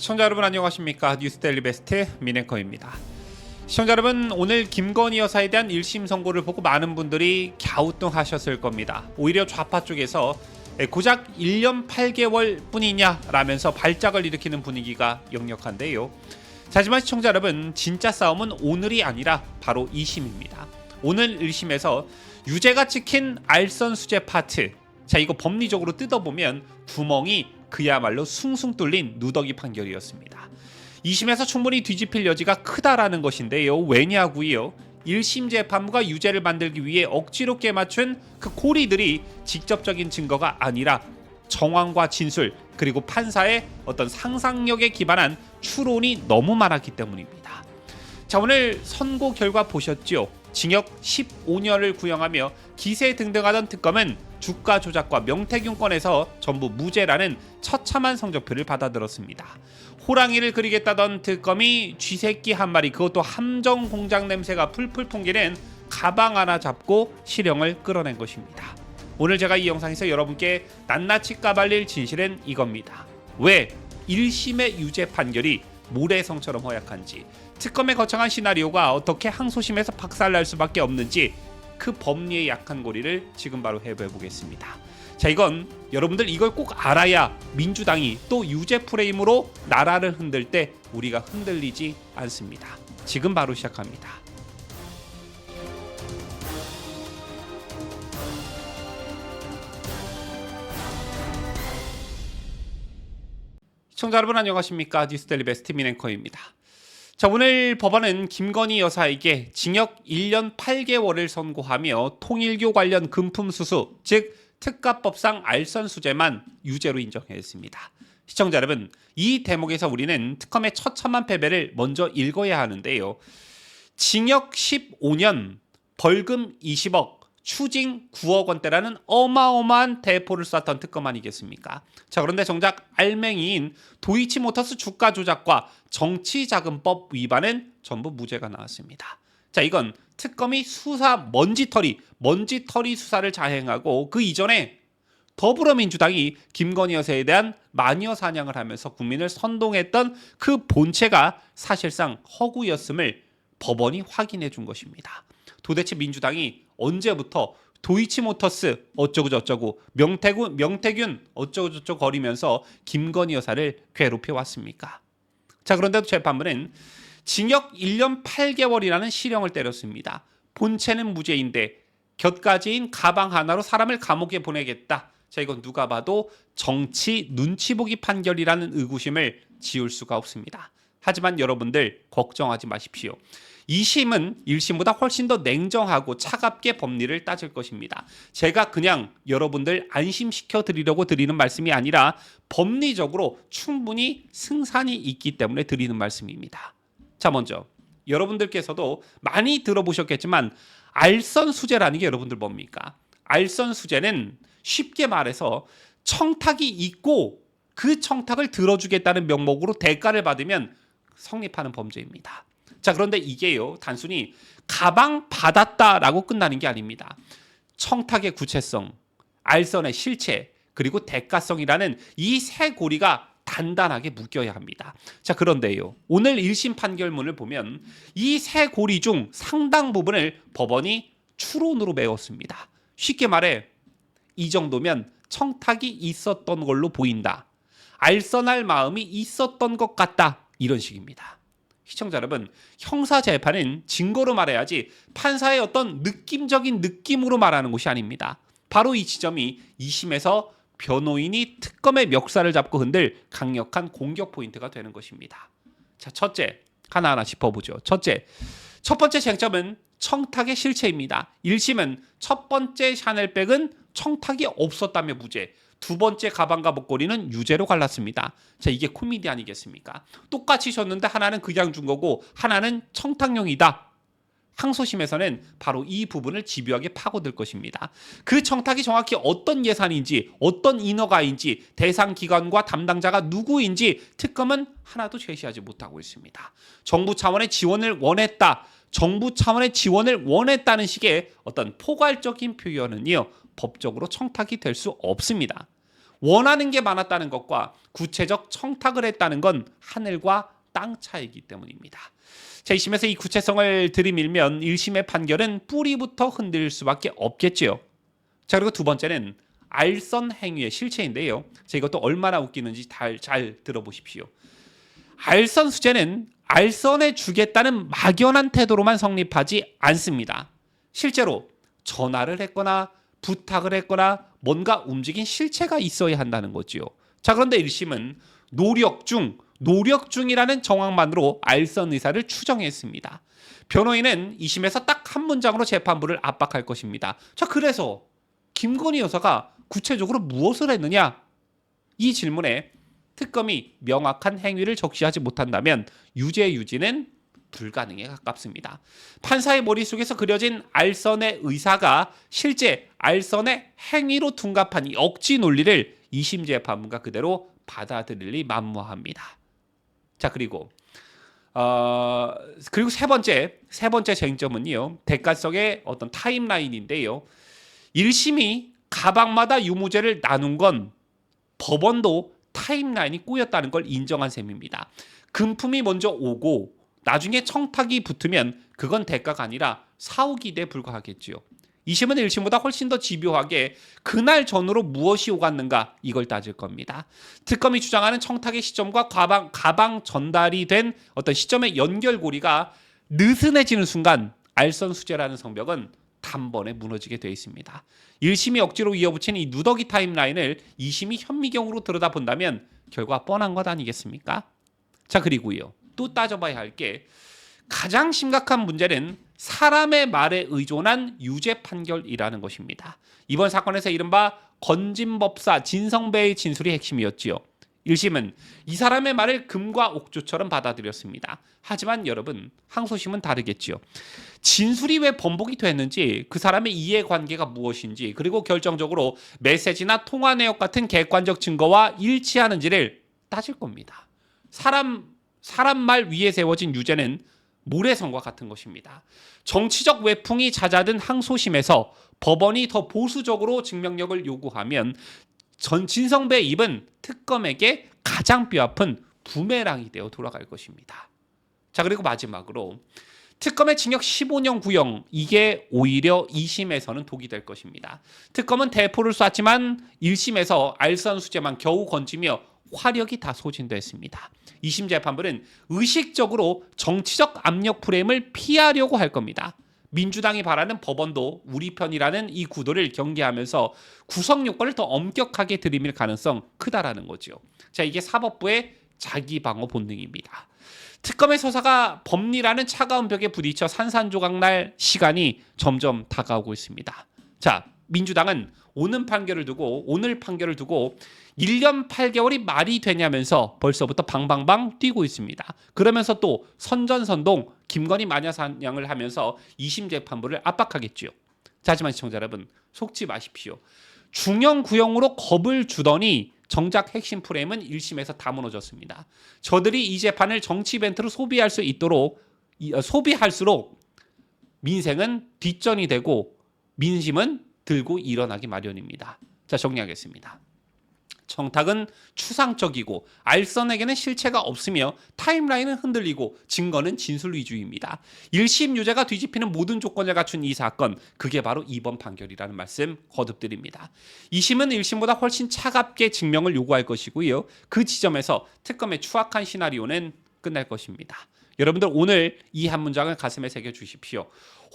시청자 여러분 안녕하십니까 뉴스데일리 베스트 민앵커입니다. 시청자 여러분 오늘 김건희 여사에 대한 1심 선고를 보고 많은 분들이 갸우뚱하셨을 겁니다. 오히려 좌파 쪽에서 고작 1년 8개월 뿐이냐 라면서 발작을 일으키는 분위기가 역력한데요. 하지만 시청자 여러분 진짜 싸움은 오늘이 아니라 바로 2심입니다. 오늘 1심에서 유죄가 찍힌 알선 수재 파트 자 이거 법리적으로 뜯어보면 구멍이 그야말로 숭숭 뚫린 누더기 판결이었습니다. 2심에서 충분히 뒤집힐 여지가 크다라는 것인데요. 왜냐고요? 1심 재판부가 유죄를 만들기 위해 억지로 깨맞춘 그 고리들이 직접적인 증거가 아니라 정황과 진술 그리고 판사의 어떤 상상력에 기반한 추론이 너무 많았기 때문입니다. 자 오늘 선고 결과 보셨죠? 징역 15년을 구형하며 기세 등등하던 특검은 주가 조작과 명태균 건에서 전부 무죄라는 처참한 성적표를 받아들었습니다. 호랑이를 그리겠다던 특검이 쥐새끼 한 마리 그것도 함정 공장 냄새가 풀풀 풍기는 가방 하나 잡고 실형을 끌어낸 것입니다. 오늘 제가 이 영상에서 여러분께 낱낱이 까발릴 진실은 이겁니다. 왜 1심의 유죄 판결이 모래성처럼 허약한지 특검의 거창한 시나리오가 어떻게 항소심에서 박살날 수밖에 없는지 그 법리의 약한 고리를 지금 바로 해부해 보겠습니다. 자 이건 여러분들 이걸 꼭 알아야 민주당이 또 유죄 프레임으로 나라를 흔들 때 우리가 흔들리지 않습니다. 지금 바로 시작합니다. 시청자 여러분 안녕하십니까 뉴스데리 베스트 민앵커입니다. 자 오늘 법원은 김건희 여사에게 징역 1년 8개월을 선고하며 통일교 관련 금품 수수 즉 특가법상 알선 수재만 유죄로 인정했습니다. 시청자 여러분 이 대목에서 우리는 특검의 처참한 패배를 먼저 읽어야 하는데요. 징역 15년 벌금 20억 추징 9억 원대라는 어마어마한 대포를 쐈던 특검 아니겠습니까? 자 그런데 정작 알맹이인 도이치모터스 주가 조작과 정치자금법 위반은 전부 무죄가 나왔습니다. 자 이건 특검이 수사 먼지털이 먼지털이 수사를 자행하고 그 이전에 더불어민주당이 김건희 여사에 대한 마녀 사냥을 하면서 국민을 선동했던 그 본체가 사실상 허구였음을 법원이 확인해 준 것입니다. 도대체 민주당이 언제부터 도이치모터스 어쩌고 저쩌고 명태균 명태균 어쩌고 저쩌고 거리면서 김건희 여사를 괴롭혀 왔습니까? 자 그런데도 재판부는 징역 1년 8개월이라는 실형을 때렸습니다. 본체는 무죄인데 곁가지인 가방 하나로 사람을 감옥에 보내겠다. 자 이건 누가 봐도 정치 눈치 보기 판결이라는 의구심을 지울 수가 없습니다. 하지만 여러분들 걱정하지 마십시오. 2심은 1심보다 훨씬 더 냉정하고 차갑게 법리를 따질 것입니다. 제가 그냥 여러분들 안심시켜 드리려고 드리는 말씀이 아니라 법리적으로 충분히 승산이 있기 때문에 드리는 말씀입니다. 자, 먼저 여러분들께서도 많이 들어보셨겠지만 알선 수재라는 게 여러분들 뭡니까? 알선 수재는 쉽게 말해서 청탁이 있고 그 청탁을 들어주겠다는 명목으로 대가를 받으면 성립하는 범죄입니다. 자, 그런데 이게요, 단순히 가방 받았다라고 끝나는 게 아닙니다. 청탁의 구체성, 알선의 실체, 그리고 대가성이라는 이 세 고리가 단단하게 묶여야 합니다. 자, 그런데요. 오늘 1심 판결문을 보면 이 세 고리 중 상당 부분을 법원이 추론으로 메웠습니다. 쉽게 말해 이 정도면 청탁이 있었던 걸로 보인다. 알선할 마음이 있었던 것 같다. 이런 식입니다. 시청자 여러분, 형사 재판은 증거로 말해야지 판사의 어떤 느낌적인 느낌으로 말하는 것이 아닙니다. 바로 이 지점이 2심에서 변호인이 특검의 멱살을 잡고 흔들 강력한 공격 포인트가 되는 것입니다. 자, 첫째, 하나하나 짚어보죠. 첫째, 첫 번째 쟁점은 청탁의 실체입니다. 1심은 첫 번째 샤넬백은 청탁이 없었다며 무죄. 두 번째 가방과 목걸이는 유죄로 갈랐습니다. 자, 이게 코미디 아니겠습니까? 똑같이 줬는데 하나는 그냥 준 거고 하나는 청탁용이다. 항소심에서는 바로 이 부분을 집요하게 파고들 것입니다. 그 청탁이 정확히 어떤 예산인지, 어떤 인허가인지, 대상 기관과 담당자가 누구인지 특검은 하나도 제시하지 못하고 있습니다. 정부 차원의 지원을 원했다. 정부 차원의 지원을 원했다는 식의 어떤 포괄적인 표현은요, 법적으로 청탁이 될 수 없습니다. 원하는 게 많았다는 것과 구체적 청탁을 했다는 건 하늘과 땅 차이기 때문입니다. 자, 1심에서 이 구체성을 들이밀면 1심의 판결은 뿌리부터 흔들릴 수밖에 없겠지요. 자, 그리고 두 번째는 알선 행위의 실체인데요. 자, 이것도 얼마나 웃기는지 잘, 잘 들어보십시오. 알선 수재는 알선해 주겠다는 막연한 태도로만 성립하지 않습니다. 실제로 전화를 했거나 부탁을 했거나 뭔가 움직인 실체가 있어야 한다는 거지요. 자, 그런데 1심은 노력 중, 노력 중이라는 정황만으로 알선 의사를 추정했습니다. 변호인은 2심에서 딱 한 문장으로 재판부를 압박할 것입니다. 자, 그래서 김건희 여사가 구체적으로 무엇을 했느냐? 이 질문에 특검이 명확한 행위를 적시하지 못한다면 유죄 유지는 불가능에 가깝습니다. 판사의 머릿속에서 그려진 알선의 의사가 실제 알선의 행위로 둔갑한 이 억지 논리를 2심 재판부가 그대로 받아들일리 만무합니다. 자 그리고 어, 그리고 세 번째 세 번째 쟁점은요 대가성의 어떤 타임라인인데요. 1심이 가방마다 유무죄를 나눈 건 법원도 타임라인이 꼬였다는 걸 인정한 셈입니다. 금품이 먼저 오고 나중에 청탁이 붙으면 그건 대가가 아니라 사후기대에 불과하겠지요. 2심은 1심보다 훨씬 더 집요하게 그날 전후로 무엇이 오갔는가 이걸 따질 겁니다. 특검이 주장하는 청탁의 시점과 가방, 가방 전달이 된 어떤 시점의 연결고리가 느슨해지는 순간 알선 수재라는 성벽은 단번에 무너지게 돼 있습니다. 1심이 억지로 이어붙인 이 누더기 타임라인을 2심이 현미경으로 들여다본다면 결과 뻔한 것 아니겠습니까? 자 그리고요 또 따져봐야 할 게 가장 심각한 문제는 사람의 말에 의존한 유죄 판결이라는 것입니다. 이번 사건에서 이른바 건진법사 진성배의 진술이 핵심이었지요. 1심은 이 사람의 말을 금과 옥조처럼 받아들였습니다. 하지만 여러분 항소심은 다르겠지요. 진술이 왜 번복이 됐는지 그 사람의 이해관계가 무엇인지 그리고 결정적으로 메시지나 통화 내역 같은 객관적 증거와 일치하는지를 따질 겁니다. 사람 사람 말 위에 세워진 유죄는 모래성과 같은 것입니다. 정치적 외풍이 잦아든 항소심에서 법원이 더 보수적으로 증명력을 요구하면 전 진성배의 입은 특검에게 가장 뼈아픈 부메랑이 되어 돌아갈 것입니다. 자 그리고 마지막으로 특검의 징역 15년 구형 이게 오히려 2심에서는 독이 될 것입니다. 특검은 대포를 쐈지만 1심에서 알선 수재만 겨우 건지며 화력이 다 소진됐습니다. 2심 재판부는 의식적으로 정치적 압력 프레임을 피하려고 할 겁니다. 민주당이 바라는 법원도 우리 편이라는 이 구도를 경계하면서 구성 요건을 더 엄격하게 들이밀 가능성 크다라는 거죠. 자, 이게 사법부의 자기 방어 본능입니다. 특검의 서사가 법리라는 차가운 벽에 부딪혀 산산조각 날 시간이 점점 다가오고 있습니다. 자, 민주당은 오는 판결을 두고 오늘 판결을 두고 1년 8개월이 말이 되냐면서 벌써부터 방방방 뛰고 있습니다. 그러면서 또 선전선동 김건희 마녀사냥을 하면서 2심 재판부를 압박하겠지요. 자, 하지만 시청자 여러분 속지 마십시오. 중형 구형으로 겁을 주더니 정작 핵심 프레임은 1심에서 다 무너졌습니다. 저들이 이 재판을 정치 이벤트로 소비할 수 있도록 이, 어, 소비할수록 민생은 뒷전이 되고 민심은 들고 일어나기 마련입니다. 자, 정리하겠습니다. 청탁은 추상적이고 알선에게는 실체가 없으며 타임라인은 흔들리고 증거는 진술 위주입니다. 1심 유죄가 뒤집히는 모든 조건을 갖춘 이 사건 그게 바로 이번 판결이라는 말씀 거듭드립니다. 2심은 1심보다 훨씬 차갑게 증명을 요구할 것이고요. 그 지점에서 특검의 추악한 시나리오는 끝날 것입니다. 여러분들 오늘 이 한 문장을 가슴에 새겨 주십시오.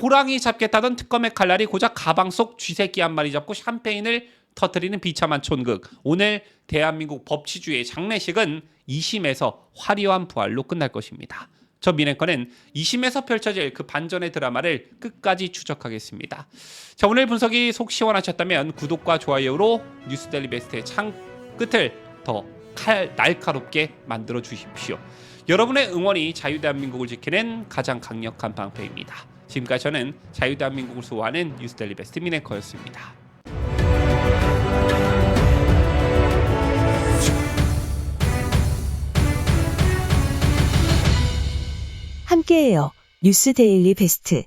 호랑이 잡겠다던 특검의 칼날이 고작 가방 속 쥐새끼 한 마리 잡고 샴페인을 터트리는 비참한 촌극. 오늘 대한민국 법치주의의 장례식은 2심에서 화려한 부활로 끝날 것입니다. 저 민행권은 2심에서 펼쳐질 그 반전의 드라마를 끝까지 추적하겠습니다. 자, 오늘 분석이 속 시원하셨다면 구독과 좋아요로 뉴스데일리 베스트의 창 끝을 더 칼, 날카롭게 만들어 주십시오. 여러분의 응원이 자유대한민국을 지키는 가장 강력한 방패입니다. 지금까지 저는 자유대한민국을 수호하는 뉴스데일리 베스트 민행커였습니다. 함께해요. 뉴스 데일리 베스트.